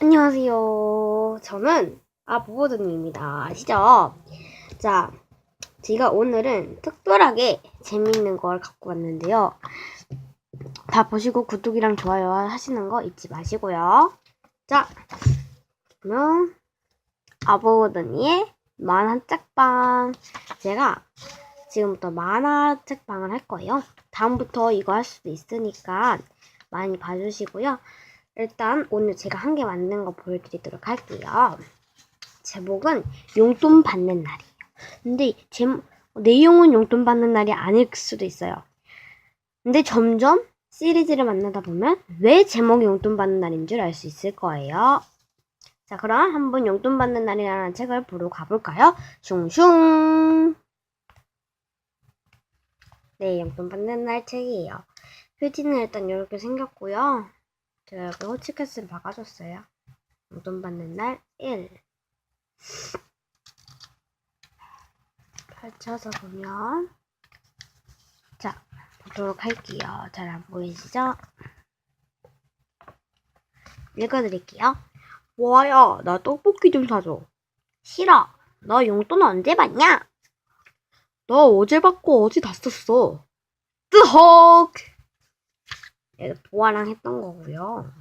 안녕하세요. 저는 아보보드님입니다. 아시죠? 자, 제가 오늘은 특별하게 재밌는 걸 갖고 왔는데요. 다 보시고 구독이랑 좋아요 하시는 거 잊지 마시고요. 자, 그러면 아보보드니의 만화 책방. 제가 지금부터 만화 책방을 할 거예요. 다음부터 이거 할 수도 있으니까 많이 봐주시고요. 일단 오늘 제가 한 개 만든 거 보여드리도록 할게요. 제목은 용돈 받는 날이에요. 근데 제, 내용은 용돈 받는 날이 아닐 수도 있어요. 근데 점점 시리즈를 만나다 보면 왜 제목이 용돈 받는 날인 줄 알 수 있을 거예요. 자, 그럼 한번 용돈 받는 날이라는 책을 보러 가볼까요? 슝슝! 네, 용돈 받는 날 책이에요. 표지는 일단 이렇게 생겼고요. 제가 호치켓을 박아줬어요. 용돈 받는 날 1. 펼쳐서 보면 자, 보도록 할게요. 잘 안 보이시죠? 읽어드릴게요. 뭐야, 나 떡볶이 좀 사줘. 싫어. 너 용돈 언제 받냐? 나 어제 받고 어제 다 썼어. 뜨헉! 얘가 도아랑 했던 거고요.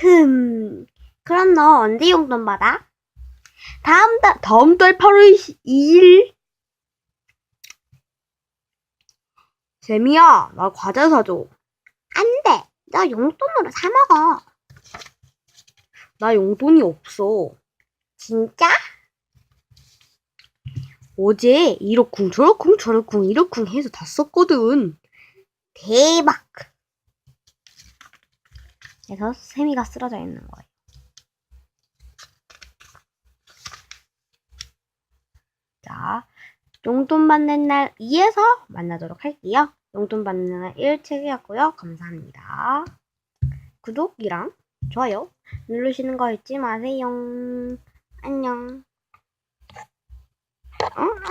흠, 그럼 너 언제 용돈 받아? 다음 달, 다음 달 8월 2일. 재미야, 나 과자 사줘. 안 돼. 너 용돈으로 사먹어. 나 용돈이 없어. 진짜? 어제 이러쿵 저러쿵 저러쿵 이러쿵 해서 다 썼거든. 대박. 그래서 세미가 쓰러져 있는 거예요. 자, 용돈 받는 날 2에서 만나도록 할게요. 용돈 받는 날 1책이었고요. 감사합니다. 구독이랑 좋아요 누르시는 거 잊지 마세요. 안녕. 어? 안녕.